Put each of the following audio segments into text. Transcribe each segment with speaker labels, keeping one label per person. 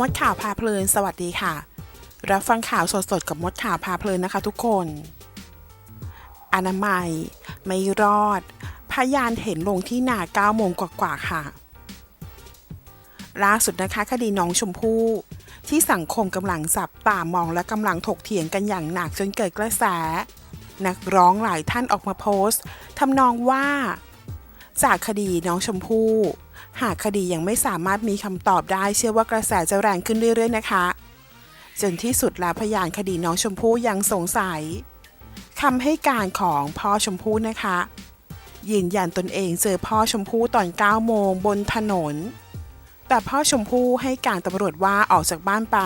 Speaker 1: มดข่าวพาเพลิน สวัสดีค่ะ รับฟังข่าวสดๆกับมดข่าวพาเพลินนะคะทุกคน อนามัย ไม่รอด พยานเห็นลงที่นา9โมงกว่าๆค่ะ ล่าสุดนะคะคดีน้องชมพู่ ที่สังคมกำลังจับตามองและกำลังถกเถียงกันอย่างหนักจนเกิดกระแส นักร้องหลายท่านออกมาโพสต์ทำนองว่า จากคดีน้องชมพู่ หากคดียังไม่สามารถมีคำตอบได้เชื่อว่ากระแสจะแรงขึ้นเรื่อยๆนะคะ จนที่สุดแล้วพยานคดีน้องชมพู่ยังสงสัยคำให้การของพ่อชมพู่นะคะ ยืนยันตนเองเจอพ่อชมพู่ตอน9โมงบนถนน แต่พ่อชมพู่ให้การตำรวจว่าออกจากบ้านไป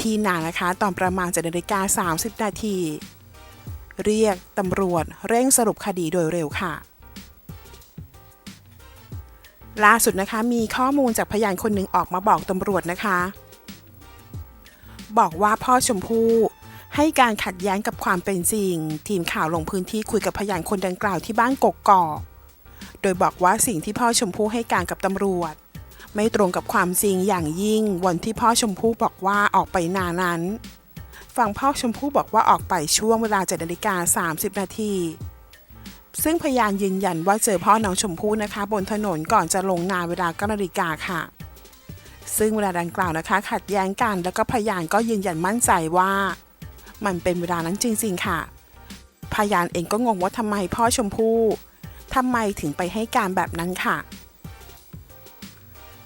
Speaker 1: ที่นานะคะตอนประมาณ7นาฬิกา30นาทีเรียกตำรวจเร่งสรุปคดีโดยเร็วค่ะ ล่าสุดนะคะมีข้อมูลจากพยานคนหนึ่งออกมาบอกตำรวจนะคะ บอกว่าพ่อชมพู่ให้การขัดแย้งกับความเป็นจริง ทีมข่าวลงพื้นที่คุยกับพยานคนดังกล่าวที่บ้านกกอกโดยบอกว่าสิ่งที่พ่อชมพู่ให้การกับตำรวจ ไม่ตรงกับความจริงอย่างยิ่งวันที่พ่อชมพู่บอกว่าออกไปนานั้น ฝั่งพ่อชมพู่บอกว่าออกไปช่วงเวลา7นาฬิกา30 นาที ซึ่งพยานยืนยันว่าเจอพ่อน้องชมพู่นะคะ บนถนนก่อนจะลงนาเวลา9นาฬิกาค่ะ ซึ่งเวลาดังกล่าวนะคะ ขัดแย้งกันแล้วก็พยานก็ยืนยันมั่นใจว่า มันเป็นเวลานั้นจริง ๆ ค่ะ พยานเองก็งงว่าทำไมพ่อชมพู่ทำไมถึงไปให้การแบบนั้นค่ะ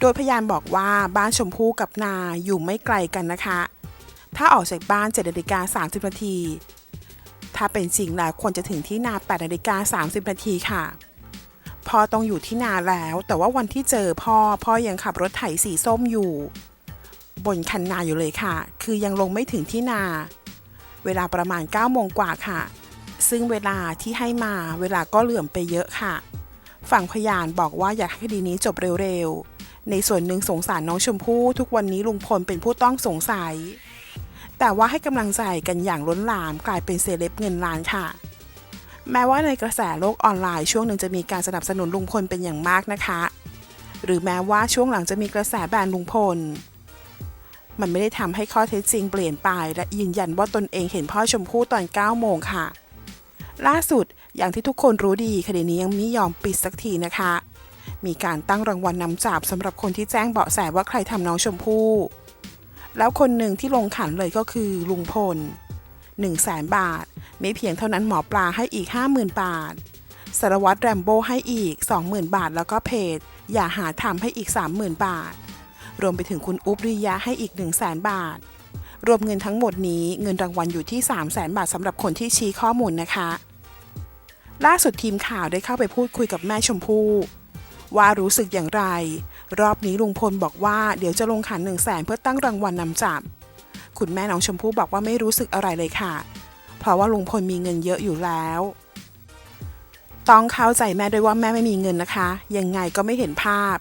Speaker 1: โดยพยานบอกว่าบ้านชมพู่กับนาอยู่ไม่ไกลกันนะคะ ถ้าออกจากบ้าน7นาฬิกา30นาที ถ้าเป็นจริงแล้วควรจะถึงที่นา8นาฬิกา30นาทีค่ะ พ่อต้องอยู่ที่นาแล้ว แต่ว่าวันที่เจอพ่อพ่อยังขับรถไถสีส้มอยู่ บนคันนาอยู่เลยค่ะ คือยังลงไม่ถึงที่นา เวลาประมาณ9โมงกว่าค่ะ ซึ่งเวลาที่ให้มาเวลาก็เหลื่อมไปเยอะค่ะ ฝั่งพยานบอกว่าอยากให้คดีนี้จบเร็วๆในส่วนหนึ่งสงสารน้องชมพู่ทุกวันนี้ลุงพลเป็นผู้ต้องสงสัย แต่ว่าให้กำลังใจกันอย่างล้นหลามกลายเป็นเซเลบเงินล้านค่ะ แม้ว่าในกระแสโลกออนไลน์ช่วงหนึ่งจะมีการสนับสนุนลุงพลเป็นอย่างมากนะคะ หรือแม้ว่าช่วงหลังจะมีกระแสแบนลุงพล มันไม่ได้ทำให้ข้อเท็จจริงเปลี่ยนไป และยืนยันว่าตนเองเห็นพ่อชมพู่ตอน9โมงค่ะ ล่าสุดอย่างที่ทุกคนรู้ดีคดีนี้ยังไม่ยอมปิดสักทีนะคะ มีการตั้งรางวัลนนำจับสำหรับคนที่แจ้งเบาะแสว่าใครทำน้องชมพู่ แล้วคนหนึ่งที่ลงขันเลยก็คือลุงพล1 0 0 0 0แสนบาท ไม่เพียงเท่านั้นหมอปลาให้อีก 50,000 บาท สารวัตรแรมโบ้ให้อีก 20,000 บาท แล้วก็เพจ อย่าหาทำให้อีก 30,000 บาท รวมไปถึงคุณอุ๊บริยะให้อีก 1 0 0 0 0แสนบาท รวมเงินทั้งหมดนี้เงินรางวัลอยู่ที่ 3 0 0แสนบาทสำหรับคนที่ชี้ข้อมูลนะคะ ล่าสุดทีมข่าวได้เข้าไปพูดคุยกับแม่ชมพู่ว่ารู้สึกอย่างไร รอบนี้ลุงพลบอกว่าเดี๋ยวจะลงขัน1 0 0 0 0แสนเพื่อตั้งรางวัลนนำจับ คุณแม่น้องชมพู่บอกว่าไม่รู้สึกอะไรเลยค่ะ เพราะว่าลุงพลมีเงินเยอะอยู่แล้ว ต้องเข้าใจแม่ด้วยว่าแม่ไม่มีเงินนะคะ ยังไงก็ไม่เห็นภาพ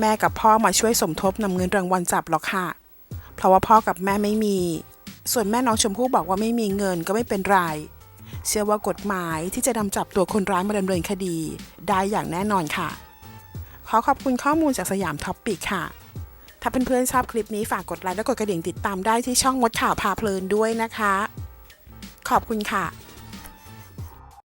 Speaker 1: แม่กับพ่อมาช่วยสมทบนำเงินรางวัลจับหรอกค่ะ เพราะว่าพ่อกับแม่ไม่มี ส่วนแม่น้องชมพู่บอกว่าไม่มีเงินก็ไม่เป็นไรเชื่อว่ากฎหมายที่จะนำจับตัวคนร้ายมาดำเนินคดี ได้อย่างแน่นอนค่ะ อขอบคุณข้อมูลจากสยามท็อปปิกค่ะ ถ้าเพื่อนๆชอบคลิปนี้ฝากกดไลค์และกดกระดิ่งติดตามได้ที่ช่องมดข่าวพาเพลินด้วยนะคะ ขอบคุณค่ะ